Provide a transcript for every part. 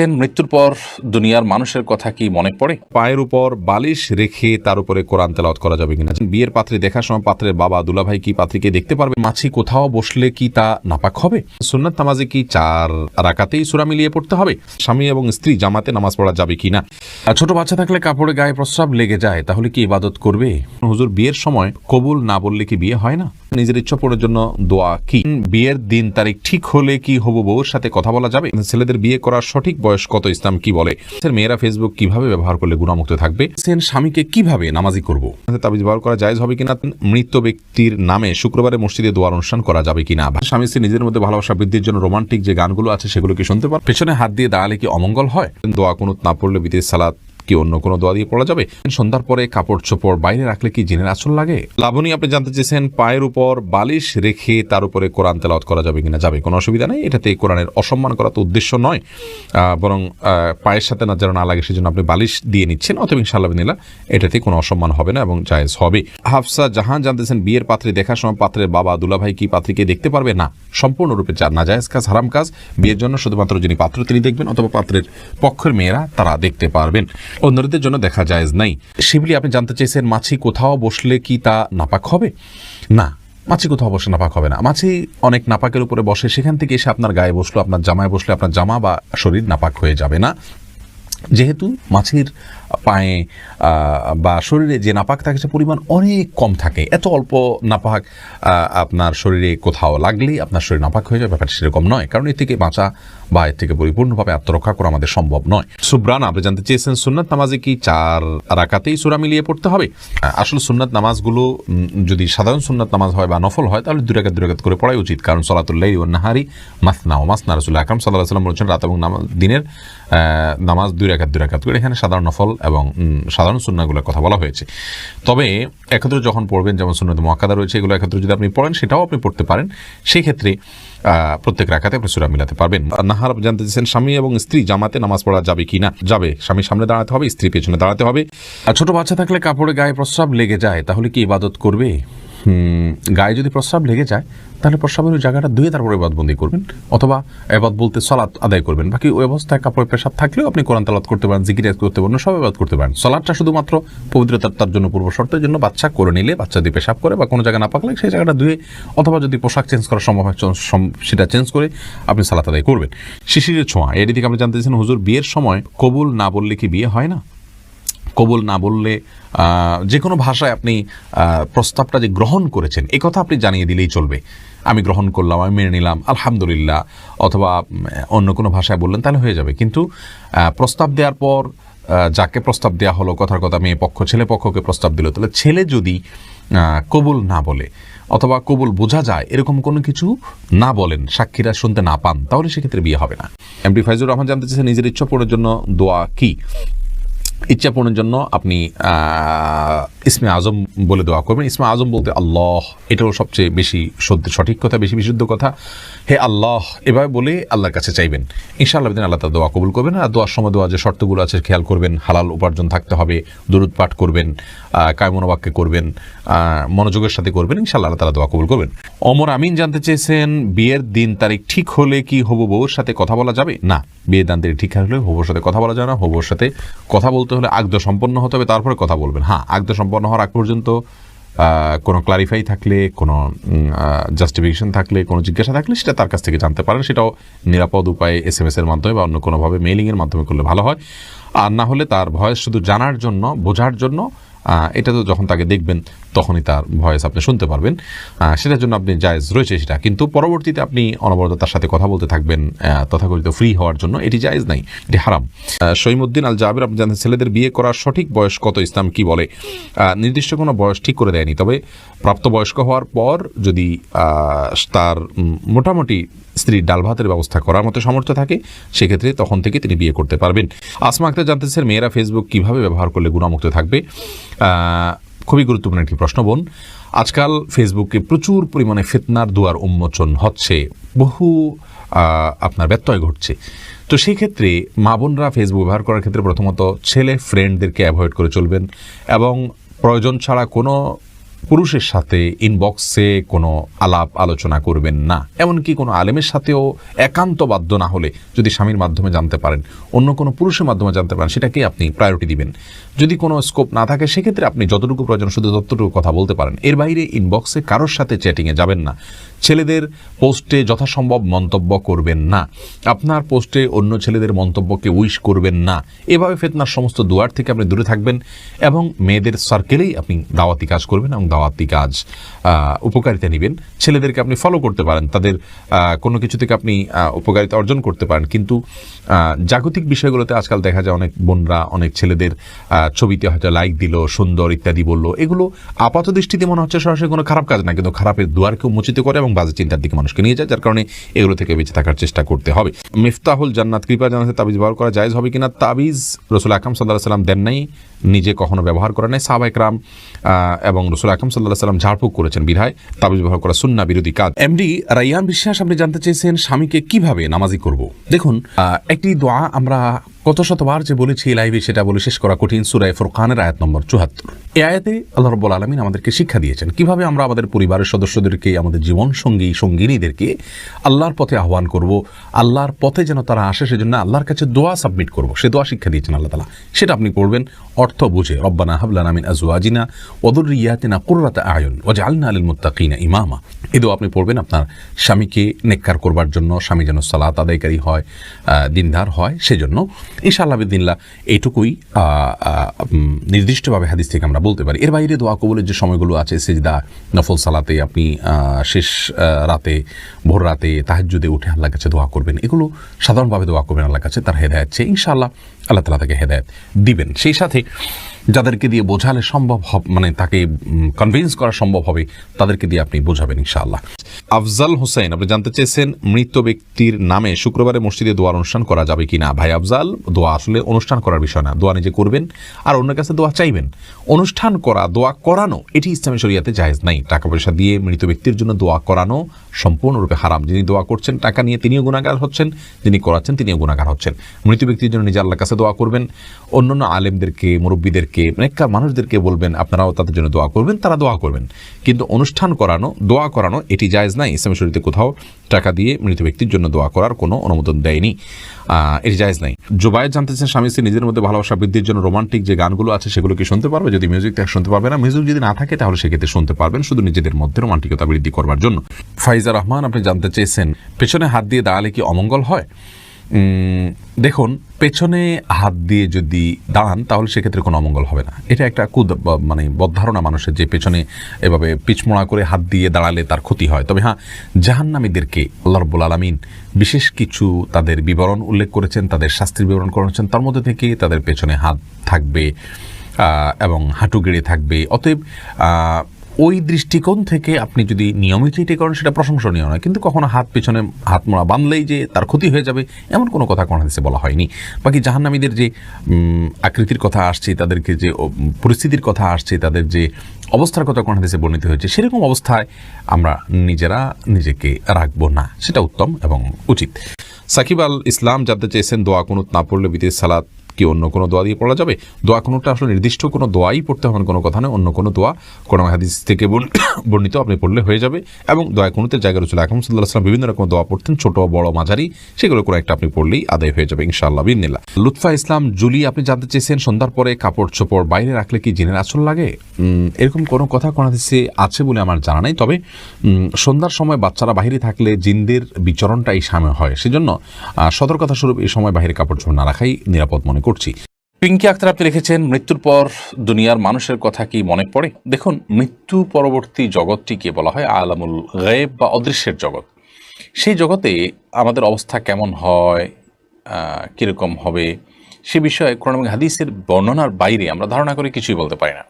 মৃত্যুর পর দুনিয়ার মানুষের কথা কি মনে পড়ে? পায়ের উপর বালিশ রেখে তার উপরে কোরআন তেলাওয়াত করা যাবে কিনা? বিয়ের পাত্রে দেখার সময় পাত্রের বাবা দুলাভাই কি পাত্রীকে দেখতে পারবে? মাছি কোথাও বসলে কি তা নাপাক হবে? সুন্নাত নামাজে কি চার রাকাতেই সুরা মিলিয়ে পড়তে হবে? স্বামী এবং স্ত্রী জামাতে নামাজ পড়া যাবে কিনা? আর ছোট বাচ্চা থাকলে কাপড়ে গায়ে প্রস্রাব লেগে যায় তাহলে কি ইবাদত করবে? হুজুর বিয়ের সময় কবুল না বললে কি বিয়ে হয় না? নিজের ইচ্ছা পূরণের জন্য দোয়া কি? বিয়ের দিন তারিখ ঠিক হলে কি হবু বউর সাথে কথা বলা যাবে? ছেলেদের বিয়ে করার সঠিক বয়স কত ইসলাম কি বলে? মেয়েরা ফেসবুক কীভাবে ব্যবহার করলে গুণামুক্ত থাকবে? সেন স্বামীকে কীভাবে নামাজি করব? তাবিজ ব্যবহার করা জায়েজ হবে কিনা? মৃত ব্যক্তির নামে শুক্রবারে মসজিদে দোয়ার অনুষ্ঠান করা যাবে কিনা? স্বামী স্ত্রী নিজের মধ্যে ভালোবাসা বৃদ্ধির জন্য রোমান্টিক যে গানগুলো আছে সেগুলো কি শুনতে পার পেছনে হাত দিয়ে দাঁড়ালে কি অমঙ্গল হয়? দোয়া কোনো না পড়লে বিদেশ সালাত কি অন্য কোনো দোয়া দিয়ে পড়া যাবে? সন্ধ্যার পরে কাপড় চোপড় বাইরে রাখলে কি জিনের আসল লাগে? লাবণী, আপনি জানতে চেয়েছেন পায়ের উপর বালিশ রেখে তার উপরে কোরআন তেলাওয়াত করা যাবে কিনা? যাবে, কোনো অসুবিধা নেই। এটাতে কোরআনের অসম্মান করা তো উদ্দেশ্য নয়। বরং পায়ের সাথে না যেন না লাগে, সেজন্য আপনি বালিশ দিয়ে নিচ্ছেন। অথবা ইনশাআল্লাহ এটাতে কোনো অসম্মান হবে না এবং জায়েজ হবে। হাফসা জাহান জানতেছেন বিয়ের পাত্রে দেখার সময় পাত্রের বাবা দুলাভাই কি পাত্রীকে দেখতে পারবে? না, সম্পূর্ণরূপে যা নাজায়েজ কাজ, হারাম কাজ। বিয়ের জন্য শুধুমাত্র যিনি পাত্র, তিনি দেখবেন, অথবা পাত্রের পক্ষের মেয়েরা তারা দেখতে পারবেন। অন্যদের জন্য দেখা যায় নাই। সেগুলি আপনি জানতে চেয়েছেন মাছি কোথাও বসলে কি তা নাপাক হবে? না, মাছি কোথাও বসে নাপাক হবে না। মাছি অনেক নাপাকের উপরে বসে, সেখান থেকে এসে আপনার গায়ে বসল, আপনার জামায় বসলে আপনার জামা বা শরীর নাপাক হয়ে যাবে না। যেহেতু মাছির পায়ে বা শরীরে যে নাপাক থাকে সে পরিমাণ অনেক কম থাকে। এত অল্প নাপাক আপনার শরীরে কোথাও লাগলেই আপনার শরীর নাপাক হয়ে যাবে ব্যাপারটা সেরকম নয়। কারণ এর থেকে বাঁচা বা এর থেকে পরিপূর্ণভাবে আত্মরক্ষা করা আমাদের সম্ভব নয়। সুব্রান, আপনি জানতে চেয়েছেন সুন্নাত নামাজে কি চার রাকাতেই সুরা মিলিয়ে পড়তে হবে? আসলে সুন্নাত নামাজগুলো যদি সাধারণ সুন্নাত নামাজ হয় বা নফল হয়, তাহলে দুই রাকাত দুই রাকাত করে পড়াই উচিত। কারণ সলাতুল্লাহ নাহারি মাসনা, ও মাসনা রসুল আকরম সাল্লাহ সাল্লাম বলেছেন, রাত এবং নামাজ দিনের নামাজ দুই রাকাত দুই রাকাত করে, এখানে সাধারণ নফল এবং সাধারণ সুন্নাগুলোর কথা বলা হয়েছে। তবে একত্রে যখন পড়বেন যেমন সুন্নত মহাকাদা রয়েছে এগুলো একত্রে যদি আপনি পড়েন সেটাও আপনি পড়তে পারেন। সেই ক্ষেত্রে আহ, প্রত্যেক রাখাতে আপনি সুরা মিলাতে পারবেন। নাহার জানতে চাইছেন স্বামী এবং স্ত্রী জামাতে নামাজ পড়া যাবে কি না যাবে। স্বামীর সামনে দাঁড়াতে হবে স্ত্রী পেছনে দাঁড়াতে হবে। আর ছোট বাচ্চা থাকলে কাপড়ে গায়ে প্রস্রাব লেগে যায় তাহলে কি ইবাদত করবে? গায়ে যদি প্রস্রাব লেগে যায়, তাহলে প্রস্রাবের ওই জায়গাটা ধুয়ে তারপরে এবাদবন্দি করবেন। অথবা এবাদ বলতে সলাৎ আদায় করবেন। বাকি ওই অবস্থায় কাপড়ে পেশাব থাকলেও আপনি কোরআন তালাত করতে পারেন, জিকির করতে পারেন, সব এবাদ করতে পারেন। সলাদটা শুধুমাত্র পবিত্রতার, তার জন্য পূর্ব শর্তের জন্য বাচ্চা করে নিলে, বাচ্চা দিয়ে পেশাব করে বা কোনো জায়গায় না পাকলে সেই জায়গাটা ধুয়ে, অথবা যদি পোশাক চেঞ্জ করা সম্ভব হয় সেটা চেঞ্জ করে আপনি সালাত আদায় করবেন। শিশিরের ছোঁয়া এর দিকে আপনি জানতে চাইছেন হুজুর, বিয়ের সময় কবুল না বললে কি বিয়ে হয় না? কবুল না বললে যে কোনো ভাষায় আপনি প্রস্তাবটা যে গ্রহণ করেছেন, এ কথা আপনি জানিয়ে দিলেই চলবে। আমি গ্রহণ করলাম, আমি মেনে নিলাম, আলহামদুলিল্লাহ। অথবা অন্য কোনো ভাষায় বললেন, তাহলে হয়ে যাবে। কিন্তু প্রস্তাব দেওয়ার পর যাকে প্রস্তাব দেওয়া হলো, কথার কথা মেয়ে পক্ষ, ছেলে পক্ষকে প্রস্তাব দিল, তাহলে ছেলে যদি কবুল না বলে, অথবা কবুল বোঝা যায়, এরকম কোনো কিছু না বলেন, সাক্ষীরা শুনতে না পান, তাহলে সেক্ষেত্রে বিয়ে হবে না। এমডি ফাইজুর রহমান জানতে চেয়েছেন, নিজের ইচ্ছা পূরণের জন্য দোয়া কি? ইচ্ছা পূরণের জন্য আপনি ইসমে আজম বলে দোয়া করবেন। ইসমে আজম বলতে আল্লাহ, এটাও সবচেয়ে বেশি সঠিক কথা, বেশি বিশুদ্ধ কথা। হে আল্লাহ, এভাবে বলে আল্লাহর কাছে চাইবেন। ইনশাআল্লাহ দিন আল্লাহ তার দোয়া কবুল করবেন আর দোয়ার সময় দোয়া যে শর্তগুলো আছে খেয়াল করবেন, হালাল উপার্জন থাকতে হবে, দরুদ পাঠ করবেন কায়মনোবাক্যে করবেন মনোযোগের সাথে করবেন, ইনশাআল্লাহ আল্লাহ তালা দোয়া কবুল করবেন। অমর আমিন জানতে চেয়েছেন, বিয়ের দিন তারিখ ঠিক হলে কি হবু বউর সাথে কথা বলা যাবে? না, বিয়ের দান তারিখ ঠিক হলে হবুর সাথে কথা বলা যায় না। হবুর সাথে কথা বলতে হলে আগদ সম্পন্ন হতে হবে, তারপরে কথা বলবেন। হ্যাঁ আগদ সম্পন্ন হওয়ার আগ পর্যন্ত কোনো ক্লারিফাই থাকলে, কোনো জাস্টিফিকেশন থাকলে, কোনো জিজ্ঞাসা থাকলে সেটা তার কাছ থেকে জানতে পারেন। সেটাও নিরাপদ উপায়ে এস এম এর মাধ্যমে বা অন্য কোনোভাবে মেইলিংয়ের মাধ্যমে করলে ভালো হয়। আর না হলে তার ভয়েস শুধু জানার জন্য, বোঝার জন্য এটা তো যখন তাকে দেখবেন তখনই তার ভয়েস আপনি শুনতে পারবেন। সেটার জন্য আপনি জায়েজ রয়েছে সেটা। কিন্তু পরবর্তীতে আপনি অনবরত তার সাথে কথা বলতে থাকবেন তথাকথিত ফ্রি হওয়ার জন্য। এটি জায়েজ নাই, এটি হারাম। সৈমুদ্দিন আল জাবির, আপনি জানেন ছেলেদের বিয়ে করার সঠিক বয়স কত, ইসলাম কি বলে? নির্দিষ্ট কোনো বয়স ঠিক করে দেয়নি। তবে প্রাপ্তবয়স্ক হওয়ার পর যদি তার মোটামুটি স্ত্রীর ডাল ভাতের ব্যবস্থা করার মতো সামর্থ্য থাকে, সেক্ষেত্রে তখন থেকে তিনি বিয়ে করতে পারবেন। আসমা আক্তার জানতে মেয়েরা ফেসবুক কীভাবে ব্যবহার করলে গুণামুক্ত থাকবে? খুবই গুরুত্বপূর্ণ একটি প্রশ্ন, বোন। আজকাল ফেসবুকে প্রচুর পরিমাণে ফেতনার দুয়ার উন্মোচন হচ্ছে, বহু আপনার ব্যত্যয় ঘটছে। তো সেই ক্ষেত্রে মা বোনরা ফেসবুক ব্যবহার করার ক্ষেত্রে প্রথমত ছেলে ফ্রেন্ডদেরকে অ্যাভয়েড করে চলবেন এবং প্রয়োজন ছাড়া কোনো পুরুষের সাথে ইনবক্সে কোনো আলাপ আলোচনা করবেন না। এমনকি কোনো আলেমের সাথেও একান্ত বাধ্য না হলে যদি স্বামীর মাধ্যমে জানতে পারেন, অন্য কোনো পুরুষের মাধ্যমে জানতে পারেন, সেটাকে আপনি প্রায়োরিটি দিবেন। যদি কোনো স্কোপ না থাকে, সেক্ষেত্রে আপনি যতটুকু প্রয়োজন শুধু ততটুকু কথা বলতে পারেন। এর বাইরে ইনবক্সে কারোর সাথে চ্যাটিংয়ে যাবেন না। ছেলেদের পোস্টে যথাসম্ভব মন্তব্য করবেন না। আপনার পোস্টে অন্য ছেলেদের মন্তব্যকে উইশ করবেন না। এভাবে ফেতনার সমস্ত দুয়ার থেকে আপনি দূরে থাকবেন এবং মেয়েদের সার্কেলেই আপনি দাওয়াতি কাজ করবেন এবং দাওয়াতি কাজ উপকারিতা নেবেন। ছেলেদেরকে আপনি ফলো করতে পারেন, তাদের কোনো কিছু থেকে আপনি উপকারিতা অর্জন করতে পারেন। কিন্তু জাগতিক বিষয়গুলোতে আজকাল দেখা যায় অনেক বোনরা, অনেক ছেলেদের ছবিতে হয়তো লাইক দিল, সুন্দর ইত্যাদি বলল। এগুলো আপাত দৃষ্টিতে মনে হচ্ছে সরাসরি কোনো খারাপ কাজ না, কিন্তু খারাপের দুয়ারকেও মোচিত করে এবং বাজে চিন্তার দিকে মানুষকে নিয়ে যায়, যার কারণে এগুলো থেকে বেঁচে থাকার চেষ্টা করতে হবে। মিফতাহুল জান্নাত কৃপা জানাতে তাবিজ ব্যবহার করা জায়জ হবে কিনা? তাবিজ রসুল আকরম সাল্লাহ সাল্লাম দেন নাই, নিজে কখনো ব্যবহার করে নাই। সাহাবা এবং রসুল আকরম সাল্লাহ সাল্লাম ঝাড়ফুঁক করেছেন বিধায় তাবিজ ব্যবহার করা সুন্না বিরোধী কাজ। এমডি রাইয়ান বিশ্বাস, আপনি জানতে চেয়েছেন স্বামীকে কীভাবে নামাজি করব? দেখুন একটি দোয়া আমরা কত শতবার যে বলেছি লাইভে সেটা বলে শেষ করা কঠিন সুরায় ফুরকানের আয়াত নম্বর চুহাত্তর এ আয়াতে আল্লাহ রব্বুল আলমিন আমাদেরকে শিক্ষা দিয়েছেন, কীভাবে আমরা আমাদের পরিবারের সদস্যদেরকে, আমাদের জীবন সঙ্গী সঙ্গিনীদেরকে আল্লাহর পথে আহ্বান করব, আল্লাহর পথে যেন তারা আসে, সেজন্য আল্লাহর কাছে দোয়া সাবমিট করব। সে দোয়া শিক্ষা দিয়েছেন আল্লাহ তালা সেটা আপনি পড়বেন, অর্থ বুঝে, রব্বানা হাবলানা মিন আজওয়াজিনা ওদুরিয়াতিনা কুররাতা আয়ুন ওয়াজআলনা লিল মুত্তাকিনা ইমামা। এই দোয়া আপনি পড়বেন আপনার স্বামীকে নেককার করবার জন্য, স্বামী যেন সালাত আদায়কারী হয় দিনদার হয়, সেজন্য ইনশাআল্লাহ বিদিল্লা এইটুকুই নির্দিষ্টভাবে হাদিস থেকে আমরা বলতে পারি। এর বাইরে দোয়া কবুলের যে সময়গুলো আছে, সেজদা, নফল, সালাতে আপনি শেষ রাতে, ভোর রাতে তাহাজ্জুদে উঠে আল্লাহর কাছে দোয়া করবেন। এগুলো সাধারণভাবে দোয়া করবেন আল্লাহর কাছে, তার হেদায়ত চেয়ে ইনশাআল্লাহ আল্লাহ তালা তাকে হেদায়ত দিবেন। সেই সাথে যাদেরকে দিয়ে বোঝালে সম্ভব মানে তাকে কনভিন্স করা সম্ভব হবে, তাদেরকে দিয়ে আপনি বোঝাবেন ইনশাআল্লাহ। আফজাল হোসেন আপনি জানতে চেয়েছেন মৃত ব্যক্তির নামে শুক্রবারে মসজিদে দোয়ার অনুষ্ঠান করা যাবে কি না ভাই আফজাল, দোয়া আসলে অনুষ্ঠান করার বিষয় না। দোয়া নিজে করবেন আর অন্যের কাছে দোয়া চাইবেন। অনুষ্ঠান করা, দোয়া করানো, এটি ইসলামী শরিয়াতে জায়েজ নাই। টাকা পয়সা দিয়ে মৃত ব্যক্তির জন্য দোয়া করানো সম্পূর্ণরূপে হারাম। যিনি দোয়া করছেন, টাকা নিয়ে তিনিও গুণাগার হচ্ছেন, যিনি করাচ্ছেন, তিনিও গুণাগার হচ্ছেন। মৃত ব্যক্তির জন্য নিজে আল্লাহর কাছে দোয়া করবেন। অন্যান্য আলেমদেরকে, মুরব্বীদেরকে নেককার মানুষদেরকে বলবেন, আপনারাও তাদের জন্য দোয়া করবেন, তারা দোয়া করবেন। কিন্তু অনুষ্ঠান করানো, দোয়া করানো, এটি জায়েজ নাই ইসলামী শরীরতে কোথাও টাকা দিয়ে মৃত ব্যক্তির জন্য দোয়া করার কোনো অনুমোদন দেয়নি। এটি জায়জ নাই। জোবায়ের জানতেছেন স্বামী স্ত্রী নিজের মধ্যে ভালোবাসা বৃদ্ধির জন্য রোমান্টিক যে গানগুলো আছে, সেগুলো কি শুনতে পারবে? যদি মিউজিক ত্যাগ শুনতে পারবে না মিউজিক যদি না থাকে, তাহলে সেক্ষেত্রে শুনতে পারবেন শুধু নিজেদের মধ্যে রোমান্টিকতা বৃদ্ধি করবার জন্য। ফাইজা রহমান, আপনি জানতে চেয়েছেন, পেছনে হাত দিয়ে দাঁড়ালে কি অমঙ্গল হয়? দেখুন, পেছনে হাত দিয়ে যদি দাঁড়ান, তাহলে সেক্ষেত্রে কোনো অমঙ্গল হবে না। এটা একটা কুদ মানে বদ্ধারণা মানুষের যে পেছনে এভাবে পিছমোড়া করে হাত দিয়ে দাঁড়ালে তার ক্ষতি হয়। তবে হ্যাঁ জাহান্নামীদেরকে আল্লাহ রব্বুল আলমিন বিশেষ কিছু তাদের বিবরণ উল্লেখ করেছেন, তাদের শাস্তির বিবরণ করেছেন। তার মধ্যে থেকে তাদের পেছনে হাত থাকবে এবং হাঁটু গেড়ে থাকবে। অতএব ওই দৃষ্টিকোণ থেকে আপনি যদি নিয়মিত এটি করেন, সেটা প্রশংসনীয় নয়। কিন্তু কখনো হাত পেছনে হাত মোড়া বাঁধলেই যে তার ক্ষতি হয়ে যাবে, এমন কোনো কথা কোনো হাদিসে বলা হয়নি। বাকি জাহান্নামীদের যে আকৃতির কথা আসছে, তাদেরকে যে পরিস্থিতির কথা আসছে, তাদের যে অবস্থার কথা কোন হাদিসে বর্ণিত হয়েছে, সেরকম অবস্থায় আমরা নিজেরা নিজেকে রাখব না। সেটা উত্তম এবং উচিত। সাকিব আল ইসলাম জানতে চেয়েছেন, দোয়া কোনো না পড়লে বিদেশ সালাত কি অন্য কোনো দোয়া দিয়ে পড়া যাবে? দোয়া কোনোটা আসলে নির্দিষ্ট কোনো দোয়াই পড়তে হবে কোনো কথা নয়, অন্য কোনো দোয়া কোনো হাদিস থেকে বর্ণিত আপনি পড়লে হয়ে যাবে এবং দোয়া কুনুতের জায়গা রয়েছে। আকরম সাল্লাহ আসলাম বিভিন্ন রকম দোয়া পড়তেন, ছোট, বড়, মাঝারি, সেগুলো কোনো একটা আপনি পড়লেই আদায় হয়ে যাবে ইনশাআল্লাহ বিনিল্লা লুৎফা, ইসলাম, জুলি, আপনি জানতে চেয়েছেন সন্ধ্যার পরে কাপড় চোপড় বাইরে রাখলে কি জিনের আসল লাগে? এরকম কোনো কথা কোনো হাদিসে আছে বলে আমার জানা নাই, তবে সন্ধ্যার সময় বাচ্চারা বাইরে থাকলে জিনদের বিচরণটা এই সময় হয়। সেজন্য সতর্কতা স্বরূপ এই সময় বাইরে কাপড় চোপড় না রাখাই নিরাপদ মনে করছি পিঙ্কি আক্তার, আপনি লিখেছেন, মৃত্যুর পর দুনিয়ার মানুষের কথা কি মনে পড়ে? দেখুন, মৃত্যু পরবর্তী জগৎটিকে বলা হয় আলামুল গায়েব বা অদৃশ্যের জগৎ। সেই জগতে আমাদের অবস্থা কেমন হয় কীরকম হবে, সে বিষয়ে কোরআন হাদিসের বর্ণনার বাইরে আমরা ধারণা করে কিছুই বলতে পারি না।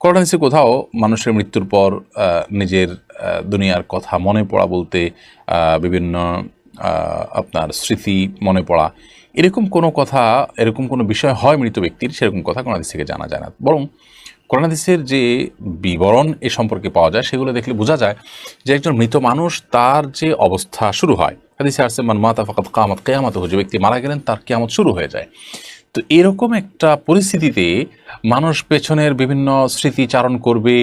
কোরআন হাদিসে কোথাও মানুষের মৃত্যুর পর নিজের দুনিয়ার কথা মনে পড়া বলতে বিভিন্ন আপনার স্মৃতি মনে পড়া এরকম কোনো কথা, এরকম কোনো বিষয় হয় মৃত ব্যক্তির, সেরকম কথা কোনো হাদিস থেকে জানা যায় না। বরং কোরআন যে বিবরণ এ সম্পর্কে পাওয়া যায়, সেগুলো দেখলে বোঝা যায় যে একজন মৃত মানুষ তার যে অবস্থা শুরু হয়। হাদিসে আসছে, মান মাতা ফাকাত কামাত কেয়ামত যে ব্যক্তি মারা গেলেন, তার কেয়ামত শুরু হয়ে যায়। তো এরকম একটা পরিস্থিতিতে মানুষ পেছনের বিভিন্ন স্মৃতিচারণ করবে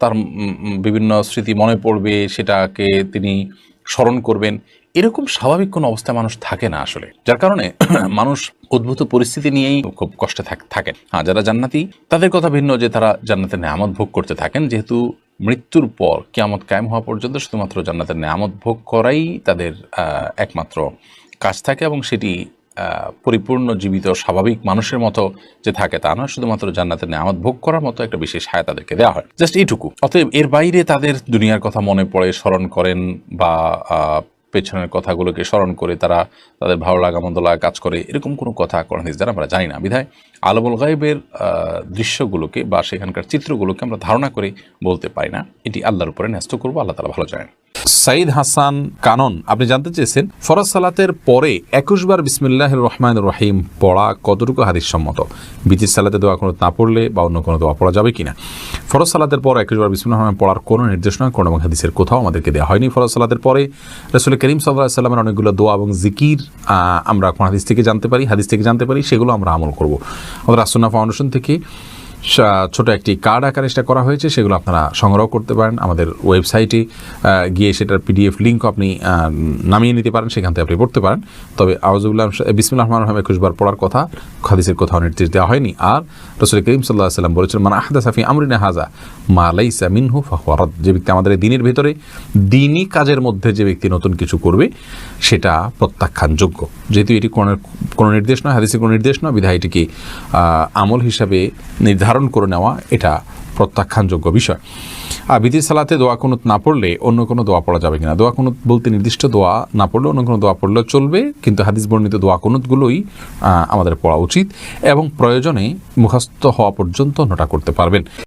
তার বিভিন্ন স্মৃতি মনে পড়বে, সেটাকে তিনি স্মরণ করবেন। এরকম স্বাভাবিক কোনো অবস্থায় মানুষ থাকে না আসলে। যার কারণে মানুষ উদ্ভূত পরিস্থিতি নিয়েই খুব কষ্টে থাক- থাকেন। হ্যাঁ যারা জান্নাতি, তাদের কথা ভিন্ন যে তারা জান্নাতের নেয়ামত ভোগ করতে থাকেন। যেহেতু মৃত্যুর পর কিয়ামত কায়েম হওয়া পর্যন্ত শুধুমাত্র জান্নাতের নেয়ামত ভোগ করাই তাদের একমাত্র কাজ থাকে এবং সেটি পরিপূর্ণ, জীবিত, স্বাভাবিক মানুষের মতো যে থাকে তা নয়। শুধুমাত্র জান্নাতের নেয়ামত ভোগ করার মতো একটা বিশেষ হায়া তাদেরকে দেওয়া হয়। জাস্ট এইটুকু। অতএব এর বাইরে তাদের দুনিয়ার কথা মনে পড়ে, স্মরণ করেন বা পেছনের কথাগুলোকে স্মরণ করে তারা তাদের ভালো লাগা, মন্দ লাগা কাজ করে, এরকম কোনো কথা কোরআন হাদিস আমরা জানি না। বিধায় আলমুল গাইবের দৃশ্যগুলোকে বা সেখানকার চিত্রগুলোকে আমরা ধারণা করে বলতে পারি না। এটি আল্লাহর উপরে ন্যস্ত করব, আল্লাহ তালা ভালো জানেন। সাইদ হাসান কানন, আপনি জানতে চেয়েছেন, ফরজ সালাতের পরে একুশ বার বিসমিল্লাহ রহমান রহিম পড়া কতটুকু হাদিস সম্মত বিচির সালাতে দোয়া কোনো না পড়লে বা অন্য কোনো দোয়া পড়া যাবে কিনা? ফরজ সালাতের পর একুশ বার বিসমিল্লাহ রহমান পড়ার কোনো নির্দেশনা কোনো এবং হাদিসের কোথাও আমাদেরকে দেওয়া হয়নি ফরজ সালাতের পরে। রসুল করিম সাল্লাহ সাল্লামের অনেকগুলো দোয়া এবং জিকির আমরা কোন হাদিস থেকে জানতে পারি, হাদিস থেকে জানতে পারি, সেগুলো আমরা আমল করব। আমাদের আসন্না ফাউন্ডেশন থেকে ছোট একটি কার্ড আকারে সেটা করা হয়েছে, সেগুলো আপনারা সংগ্রহ করতে পারেন। আমাদের ওয়েবসাইটে গিয়ে সেটার পিডিএফ লিঙ্ক আপনি নামিয়ে নিতে পারেন, সেখান থেকে আপনি পড়তে পারেন। তবে আওয়াজুল্লাহ বিসমুল্লাহ রহমান রহিম একুশবার পড়ার কথা খাদিসের কোথাও নির্দেশ দেওয়া হয়নি। আর রসুল করিম সাল্লাহ সাল্লাম বলেছেন মানে আহদা সাফি আমরিনা হাজা মা লাইসা মিনহু ফাহুয়ারদ যে ব্যক্তি আমাদের দিনের ভেতরে দিনই কাজের মধ্যে যে ব্যক্তি নতুন কিছু করবে, সেটা প্রত্যাখ্যানযোগ্য। যেহেতু এটি কোনো কোনো নির্দেশ নয় হাদিসের কোনো নির্দেশ নয় বিধায় এটিকে আমল হিসাবে নির্ধারণ করে নেওয়া এটা প্রত্যাখ্যানযোগ্য বিষয়। আর বিধি সালাতে দোয়া কুনুত না পড়লে অন্য কোনো দোয়া পড়া যাবে কিনা? দোয়া কুনুত বলতে নির্দিষ্ট দোয়া না পড়লে অন্য কোনো দোয়া পড়লেও চলবে কিন্তু হাদিস বর্ণিত দোয়া কুনুতগুলোই আহ, আমাদের পড়া উচিত এবং প্রয়োজনে মুখস্থ হওয়া পর্যন্ত নোটা করতে পারবেন।